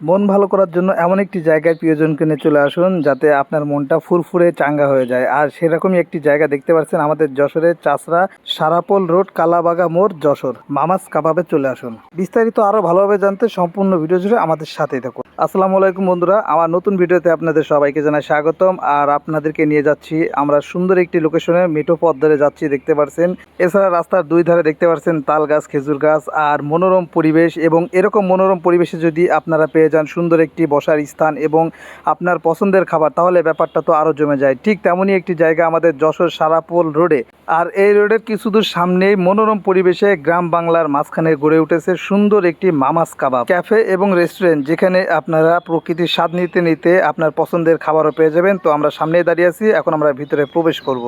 মন ভালো করার জন্য এমন একটি জায়গায় প্রিয়জনকে নিয়ে চলে আসুন যাতে আপনার মনটা ফুরফুরে চাঙ্গা হয়ে যায়। আর সেরকমই একটি জায়গা দেখতে পাচ্ছেন আমাদের যশোরের চাষরা সারাপোল রোড, কালাবাগা মোড়, যশোর। মামাস কাবাবে চলে আসুন। বিস্তারিত আরও ভালোভাবে জানতে সম্পূর্ণ ভিডিও জুড়ে আমাদের সাথেই থাকুন। আসসালামু আলাইকুম বন্ধুরা, আমার নতুন ভিডিওতে আপনাদের সবাইকে জানাই স্বাগতম। আর আপনাদেরকে নিয়ে যাচ্ছি, আমরা সুন্দর একটি লোকেশনে মেঠো পথ ধরে যাচ্ছি, দেখতে পাচ্ছেন এছাড়া রাস্তার দুই ধারে দেখতে পাচ্ছেন তাল গাছ, খেজুর গাছ আর মনোরম পরিবেশ এবং এরকম মনোরম পরিবেশে যদি আপনারা পেয়ে যান সুন্দর একটি বসার স্থান এবং আপনার পছন্দের খাবার, তাহলে ব্যাপারটা তো আরও জমে যায়। ঠিক তেমনই একটি জায়গা আমাদের যশোর সারাপোল রোডে। আর এই রোডের কিছু দূর সামনেই মনোরম পরিবেশে গ্রাম বাংলার মাঝখানে গড়ে উঠেছে সুন্দর একটি মামাস কাবাব ক্যাফে এবং রেস্টুরেন্ট, যেখানে আপনারা প্রকৃতির স্বাদ নিতে নিতে আপনার পছন্দের খাবারও পেয়ে যাবেন। তো আমরা সামনেই দাঁড়িয়ে আছি, এখন আমরা ভিতরে প্রবেশ করব।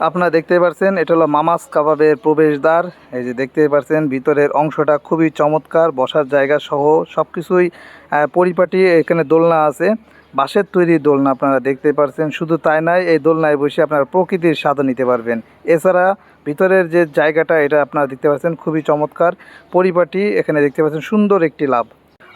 আপনারা দেখতে পাচ্ছেন এটা হলো মামাস কাবাবের প্রবেশদ্বার। এই যে দেখতে পাচ্ছেন ভিতরের অংশটা খুবই চমৎকার, বসার জায়গা সহ সব কিছুই পরিপাটি এখানে দোলনা আছে। বাঁশের তৈরি দোলনা আপনারা দেখতে পাচ্ছেন শুধু তাই নয়, এই দোলনায় বসে আপনারা প্রকৃতির স্বাদও নিতে পারবেন। এছাড়া ভিতরের যে জায়গাটা, এটা আপনারা দেখতে পাচ্ছেন, খুবই চমৎকার, পরিপাটি এখানে দেখতে পাচ্ছেন, সুন্দর একটি লাভ।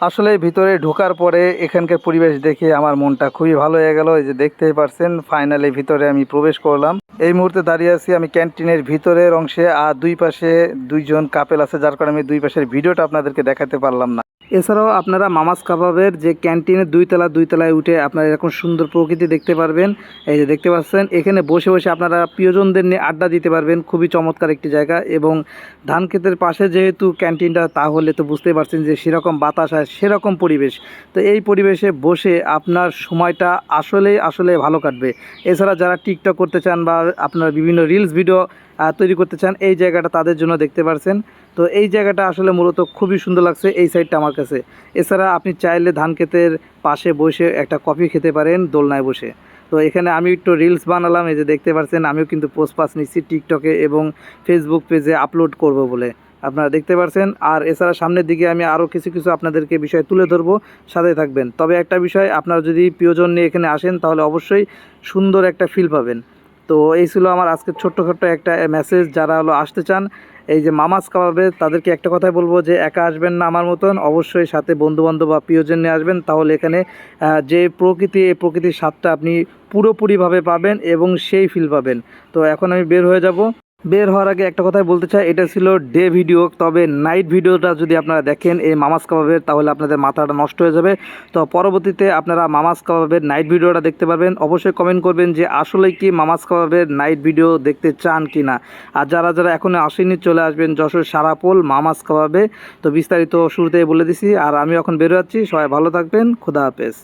আসলে ভিতরে ঢোকার পরে এখানকার পরিবেশ দেখে আমার মনটা খুবই ভালো হয়ে গেল। এই যে দেখতেই পারছেন ফাইনালি ভিতরে আমি প্রবেশ করলাম। এই মুহূর্তে দাঁড়িয়ে আছি আমি ক্যান্টিনের ভিতরের অংশে আর দুই পাশে দুইজন কাপেল আছে, যার কারণে আমি দুই পাশের ভিডিওটা আপনাদেরকে দেখাতে পারলাম না। এছাড়াও আপনারা মামাস কাবাবের যে ক্যান্টিনের দুই তলা দুই তলায় উঠে আপনারা এরকম সুন্দর প্রকৃতি দেখতে পারবেন। এই যে দেখতে পাচ্ছেন, এখানে বসে বসে আপনারা প্রিয়জনদের নিয়ে আড্ডা দিতে পারবেন। খুবই চমৎকার একটি জায়গা এবং ধান ক্ষেতের পাশে যেহেতু ক্যান্টিনটা, তাহলে তো বুঝতেই পারছেন যে সেরকম বাতাস হয় সেরকম পরিবেশ। তো এই পরিবেশে বসে আপনার সময়টা আসলেই আসলে ভালো কাটবে। এছাড়া যারা টিকটক করতে চান বা আপনার বিভিন্ন রিলস ভিডিও তৈরি করতে চান, এই জায়গাটা তাদের জন্য দেখতে পারছেন। তো এই জায়গাটা আসলে মূলত খুবই সুন্দর লাগছে এই সাইডটা আমার কাছে। এছাড়া আপনি চাইলে ধান ক্ষেতের পাশে বসে একটা কফি খেতে পারেন দোলনায় বসে। তো এখানে আমি একটু রিলস বানালাম, এই যে দেখতে পাচ্ছেন আমিও কিন্তু পোস্ট পাস নিচ্ছি টিকটকে এবং ফেসবুক পেজে আপলোড করব বলে। আপনারা দেখতে পাচ্ছেন আর এছাড়া সামনের দিকে আমি আরও কিছু কিছু আপনাদেরকে বিষয় তুলে ধরবো, সাথে থাকবেন। তবে একটা বিষয়, আপনারা যদি প্রিয়জন নিয়ে এখানে আসেন, তাহলে অবশ্যই সুন্দর একটা ফিল পাবেন। তো এই ছিল আমার আজকের ছোট্টখাট্ট একটা মেসেজ যারা হলো আসতে চান, এই যে মামাস কাবাবে, তাদেরকে একটা কথাই বলব যে, একা আসবেন না আমার মতন, অবশ্যই সাথে বন্ধুবান্ধব বা প্রিয়জন নিয়ে আসবেন, তাহলে এখানে যে প্রকৃতি, এই প্রকৃতির স্বাদটা আপনি পুরোপুরিভাবে পাবেন এবং সেই ফিল পাবেন। তো এখন আমি বের হয়ে যাব। বের হওয়ার আগে একটা কথাই বলতে চাই, এটা ছিল ডে ভিডিও। তবে নাইট ভিডিওটা যদি আপনারা দেখেন, এই মামাস কাবাবের, তাহলে আপনাদের মাথাটা নষ্ট হয়ে যাবে। তো পরবর্তীতে আপনারা মামাস কাবাবের নাইট ভিডিওটা দেখতে পারবেন। অবশ্যই কমেন্ট করবেন যে, আসলে কি মামাস কাবাবের নাইট ভিডিও দেখতে চান কি না আর যারা যারা এখনও আসেনি চলে আসবেন যশোর সারাপোল মামাস কাবাবে। তো বিস্তারিত শুরুতেই বলে দিছি, আর আমি এখন বেরো যাচ্ছি। সবাই ভালো থাকবেন, খুদা হাফেজ।